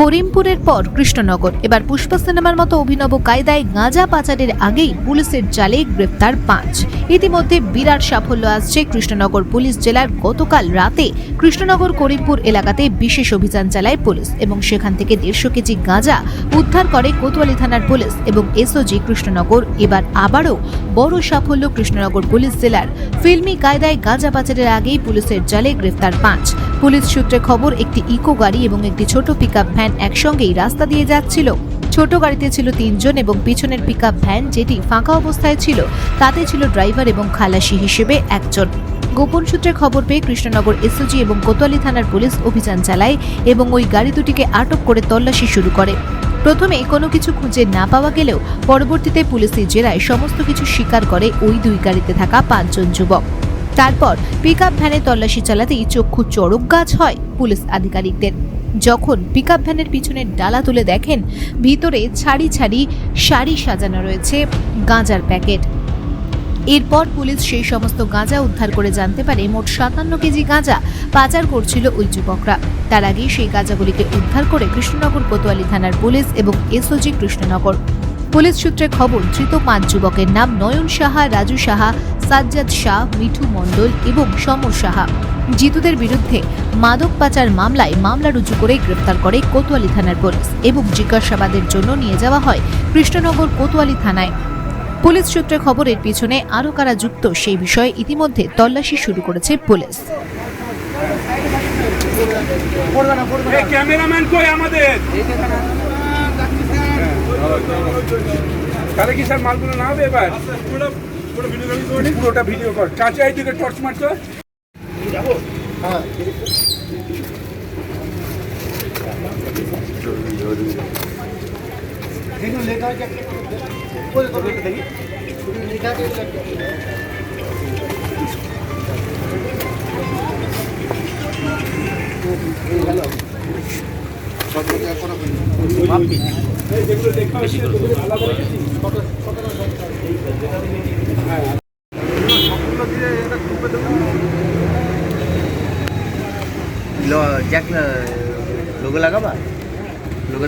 করিমপুরের পর কৃষ্ণনগর। এবার পুষ্পা সিনেমার মতো অভিনব কায়দায় গাঁজা পাচারের আগেই পুলিশের জালে গ্রেপ্তার পাঁচ। ইতিমধ্যে বিরাট সাফল্য আসছে কৃষ্ণনগর পুলিশ জেলার গতকাল রাতে কৃষ্ণনগর করিমপুর এলাকাতে বিশেষ অভিযান চালায় পুলিশ এবং সেখান থেকে দেড়শো কেজি গাঁজা উদ্ধার করে কোতোয়ালি থানার পুলিশ এবং এসওজি কৃষ্ণনগর। এবার আবারও বড় সাফল্য কৃষ্ণনগর পুলিশ জেলার। ফিল্মি কায়দায় গাঁজা পাচারের আগেই পুলিশের জালে গ্রেফতার পাঁচ। পুলিশ সূত্রে খবর, একটি ইকো গাড়ি এবং একটি ছোট পিকআপ ভ্যান একসঙ্গেই রাস্তা দিয়ে যাচ্ছিল। ছোট গাড়িতে ছিল তিনজন এবং পিছনের পিকআপ ভ্যান যেটি ফাঁকা অবস্থায় ছিল, তাতে ছিল ড্রাইভার এবং খালাসি হিসেবে একজন। গোপন সূত্রে খবর পেয়ে কৃষ্ণনগর এসওজি এবং কোতোয়ালি থানার পুলিশ অভিযান চালায় এবং ওই গাড়ি দুটিকে আটক করে তল্লাশি শুরু করে। প্রথমে কোনো কিছু খুঁজে না পাওয়া গেলেও পরবর্তীতে পুলিশের জেরায় সমস্ত কিছু স্বীকার করে ওই দুই গাড়িতে থাকা পাঁচজন যুবক। তারপর পিকআপ ভ্যানে তল্লাশি চালাতেই চক্ষু চড়ক গাছ হয় পুলিশ আধিকারিকদের। যখন পিকআপ ভ্যানের পিছনের ডালা তুলে দেখেন, ভিতরে ছাড়ি ছাড়ি শাড়ি সাজানো রয়েছে গাঁজার প্যাকেট। এরপর পুলিশ সেই সমস্ত গাঁজা উদ্ধার করে জানতে পারে মোট সাতান্ন কেজি গাঁজা পাচার করছিল ওই যুবকরা। তার আগেই সেই গাঁজাগুলিকে উদ্ধার করে কৃষ্ণনগর কোতোয়ালি থানার পুলিশ এবং এসওজি কৃষ্ণনগর। পুলিশ সূত্রে খবর, ধৃত পাঁচ যুবকের নাম নয়ন সাহা, রাজু সাহা, সাজ্জাদ শাহ, মিঠু মণ্ডল এবং সমর সাহা। জিতুদের বিরুদ্ধে মাদক পাচার মামলায় মামলা রুজু করে গ্রেপ্তার করে কোতোয়ালি থানার পুলিশ এবং জিজ্ঞাসাবাদের জন্য নিয়ে যাওয়া হয় কৃষ্ণনগর কোতোয়ালি থানায়। পুলিশ সূত্রে খবরের পিছনে আরও কারা যুক্ত সেই বিষয়ে ইতিমধ্যে তল্লাশি শুরু করেছে পুলিশ। ক্যামেরাম্যান কই আমাদের? তাহলে কি স্যার মালগুলো না হবে এবার পুরোটা ভিডিও কর চাচা এইদিকে টর্চ মারছো এই যেগুলো লেখা হচ্ছে আলাদা রেখেছি लो- জ্যাক লোগো লাগাবা? লোগো